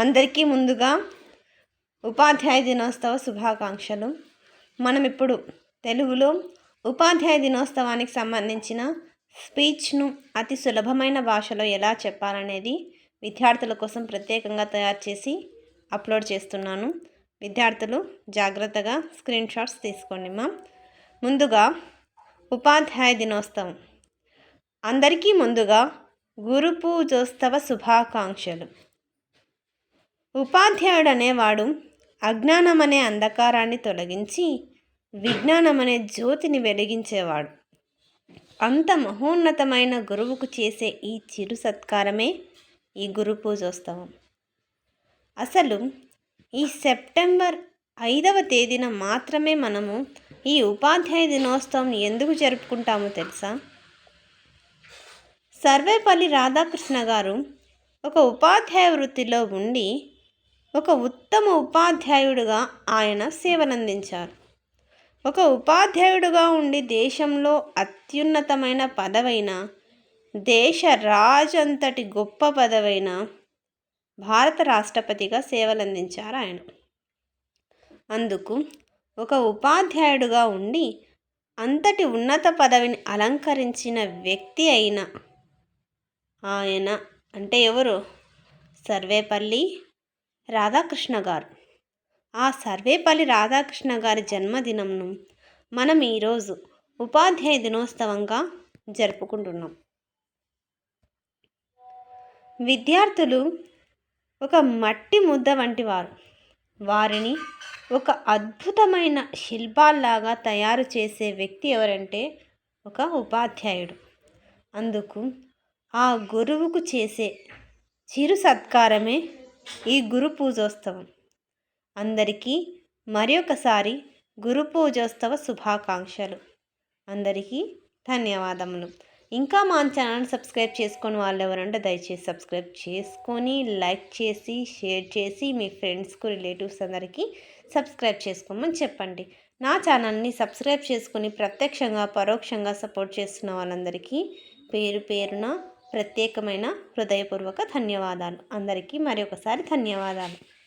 అందరికీ ముందుగా ఉపాధ్యాయ దినోత్సవ శుభాకాంక్షలు. మనం ఇప్పుడు తెలుగులో ఉపాధ్యాయ దినోత్సవానికి సంబంధించిన స్పీచ్ను అతి సులభమైన భాషలో ఎలా చెప్పాలనేది విద్యార్థుల కోసం ప్రత్యేకంగా తయారు చేసి అప్లోడ్ చేస్తున్నాను. విద్యార్థులు జాగ్రత్తగా స్క్రీన్ షాట్స్ తీసుకోండి మా ముందుగా ఉపాధ్యాయ దినోత్సవం. అందరికీ ముందుగా గురు పూజోత్సవ శుభాకాంక్షలు. ఉపాధ్యాయుడు అనేవాడు అజ్ఞానం అనే అంధకారాన్ని తొలగించి విజ్ఞానం అనే జ్యోతిని వెలిగించేవాడు. అంత మహోన్నతమైన గురువుకు చేసే ఈ చిరు సత్కారమే ఈ గురు పూజోత్సవం. అసలు ఈ సెప్టెంబర్ ఐదవ తేదీన మాత్రమే మనము ఈ ఉపాధ్యాయ దినోత్సవం ఎందుకు జరుపుకుంటామో తెలుసా? సర్వేపల్లి రాధాకృష్ణ గారు ఒక ఉపాధ్యాయ వృత్తిలో ఉండి ఒక ఉత్తమ ఉపాధ్యాయుడుగా ఆయన సేవలందించారు ఒక ఉపాధ్యాయుడుగా ఉండి దేశంలో అత్యున్నతమైన పదవైన దేశ రాజంతటి గొప్ప పదవైన భారత రాష్ట్రపతిగా సేవలందించారు ఆయన. అందుకు ఒక ఉపాధ్యాయుడుగా ఉండి అంతటి ఉన్నత పదవిని అలంకరించిన వ్యక్తి అయిన ఆయన అంటే ఎవరు? సర్వేపల్లి రాధాకృష్ణ గారు. ఆ సర్వేపల్లి రాధాకృష్ణ గారి జన్మదినంను మనం ఈరోజు ఉపాధ్యాయ దినోత్సవంగా జరుపుకుంటున్నాం. విద్యార్థులు ఒక మట్టి ముద్ద వంటి వారు. వారిని ఒక అద్భుతమైన శిల్పాల్లాగా తయారు చేసే వ్యక్తి ఎవరంటే ఒక ఉపాధ్యాయుడు. అందుకు ఆ గురువుకు చేసే చిరు సత్కారమే ఈ గురు పూజోత్సవం. అందరికీ మరొకసారి గురు పూజోత్సవ శుభాకాంక్షలు. అందరికీ ధన్యవాదములు. ఇంకా మా ఛానల్ సబ్స్క్రైబ్ చేసుకొని వాళ్ళు ఎవరంటే దయచేసి సబ్స్క్రైబ్ చేసుకొని లైక్ చేసి షేర్ చేసి మీ ఫ్రెండ్స్కు రిలేటివ్స్ అందరికీ సబ్స్క్రైబ్ చేసుకోమని చెప్పండి. నా ఛానల్ని సబ్స్క్రైబ్ చేసుకుని ప్రత్యక్షంగా పరోక్షంగా సపోర్ట్ చేస్తున్న వాళ్ళందరికీ పేరు పేరున ప్రత్యేకమైన హృదయపూర్వక ధన్యవాదాలు. అందరికీ మరొకసారి ధన్యవాదాలు.